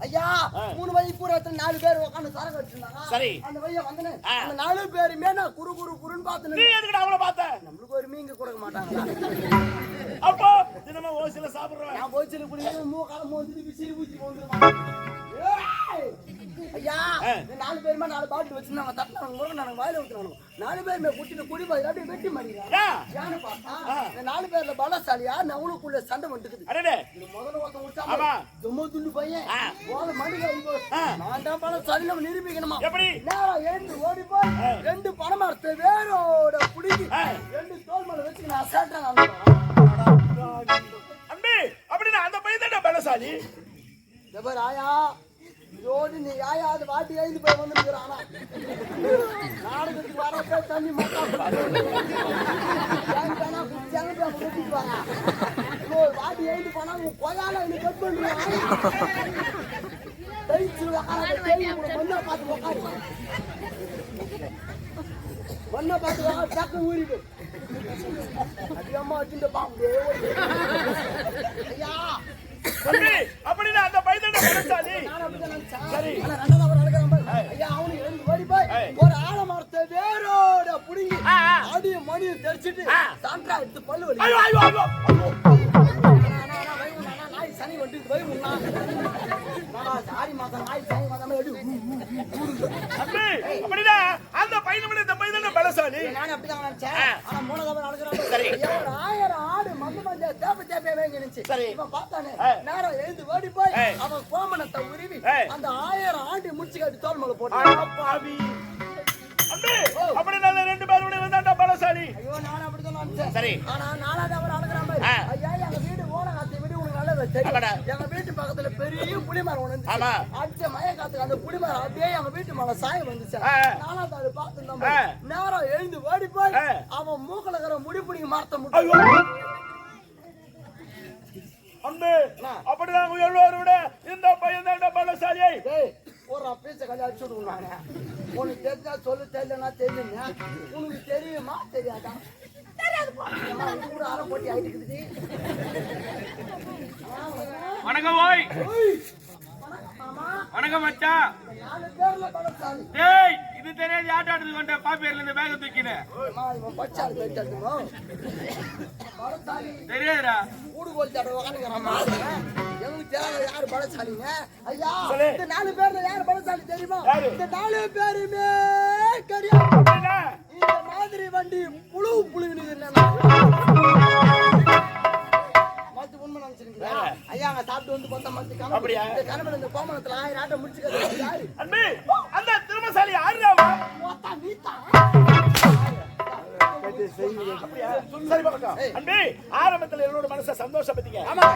ஐயா மூணு வயசு பூரா நாலு பேர் உட்காந்து சரக்கு வச்சிருந்தாங்க சரி. அந்த வழியா வந்தனே. அந்த நாலு பேருமே நான் குறு குறுன்னு நீ பார்த்து எதுக்குடா அவளை பார்த்த? நம்மளுக்கு ஒரு மீங்க கொடுக்க மாட்டாங்களா? மூக்கால மோந்து விசிறி ஊத்தி போந்துருவான் ஐயா நாலு பேருமே நாலு பாட்டில் வச்சிருந்தாங்க தட்டினாங்க முருகன் நாங்க வாயில ஊத்துறாங்க நாலு பேருமே குட்டிட்டு குடி போய் அப்படியே வெட்டி? ஏன்னு பார்த்தா நாலு பேர்ல பலசாலியா நவளுக்குள்ள சண்டை இது முதல்ல ஒருத்தன். உச்சாம தும்ம துண்டு பையன். போல மணிக்கு. நான் தான் பல சரி நம்ம நிரூபிக்கணுமா எப்படி? நேரம் எழுந்து ஓடி போய் ரெண்டு பணமரத்தை வேரோட புடிங்கி ஆ. ரெண்டு தோல் மேல வச்சு நான் அசால்ட்டா ஆயா ஜோடி நீ ஆயா அது வாட்டி எழுந்து போய் வந்துருக்குறானா நாடகத்துக்கு வரப்ப தண்ணி மக்கா வாட்டி எழுந்து போனா உன் நீ கட் பண்ணுவாங்க பார்த்து உக்காரு பார்த்து டக்கு ஊறிடு அதிகமா வச்சுட்டு பாம்பு ஐயா அப்படின்னா அந்த நான். சரி. ஒரு ஆலமரத்தை வேரோட புடுங்கி. அடியும் மணியும் தெரிச்சிட்டு. சான்றா எடுத்து பல்லு வலி. நாய் சனி வந்துட்டு போய் முன்னா ஆடி மாசம் நாய் சனி மாதம் அடி. அப்படின்னா அந்த பையன் இந்த பையன் தான் பலசாலி? நானும் அப்படிதான் நினைச்சேன். ஆனா மூணாவது அழகாரம் சரி. ஒரு ஆயிரம் ஆடு நினைச்சு சரி. இவன் பார்த்தானே. நேரம் எழுந்து ஓடி போய். அவன் கோமணத்தை உருவி. அந்த ஆயிரம் ஆண்டு முடிச்சு கட்டி தோல் மேல போட்டான் பாவி அந்த ரெண்டு பேருடைய வந்தாண்டா பலசாலி ஐயோ நானும் அப்படிதான் நினைச்சேன் சரி. ஆனா நாலாவது அவர் அடங்குற மாதிரி ஆ. ஐயா எங்க வீடு வீடு உனக்கு நல்லது. தெரியும் எங்க வீட்டு பக்கத்துல பெரிய புளிமரம் ஒண்ணு. ஆமா. அடிச்ச மய காத்துக்கு அந்த புளிமரம் அப்படியே எங்க வீட்டு மேல சாயம் வந்துச்சு. நாலாவது ஆளு பார்த்து நம்ம ஆ. நேரம் எழுந்து ஓடி போய். அவன் மூக்கல இருக்கிற முடி பிடிங்க மரத்தை முட்டு அன்பு அப்படிதான் எல்லோரும் விட இந்த பையன் தான் பலசாலியை டேய் ஒரு பீச்சை கல்யாணம் விடுவாங்க உனக்கு தெரிஞ்சா சொல்லு தெரியலனா தெரியுங்க உனக்கு தெரியுமா? தெரியாதா? வணக்கம் ஓய். வணக்கம் மாமா. வணக்கம் மச்சான் நாலு பேர்ல பலசாலி. டேய் இது தெரியாது ஆட்டாடுறது கொண்ட பாப்பேர்ல இருந்து பேக தூக்கினேன் அம்மா, இவன் பச்சாரு போயிட்டாருமா பலசாலி. தெரியாதுடா. கோல் தடவை உக்காந்துக்கிறான் எங்களுக்கு தேவை யாரு பலசாலிங்க? ஐயா. இந்த நாலு பேர்ல யாரு பலசாலி தெரியுமா? இந்த நாலு பேருமே இந்த மாதிரி வண்டி புழு புழுவினு மத்து உண்மை நினைச்சிருக்கீங்களா? ஐயா அங்க சாப்பிட்டு வந்து பார்த்தா மத்து கணக்கு அப்படியா? இந்த கணவன் இந்த கோமணத்துல ஆயிரம் ஆட்டம் முடிச்சுக்கிறது அந்த நீதான் சரி பக்கம் அன்பு ஆரம்பத்துல என்னோட மனசை சந்தோஷப்பட்டீங்க ஆமா.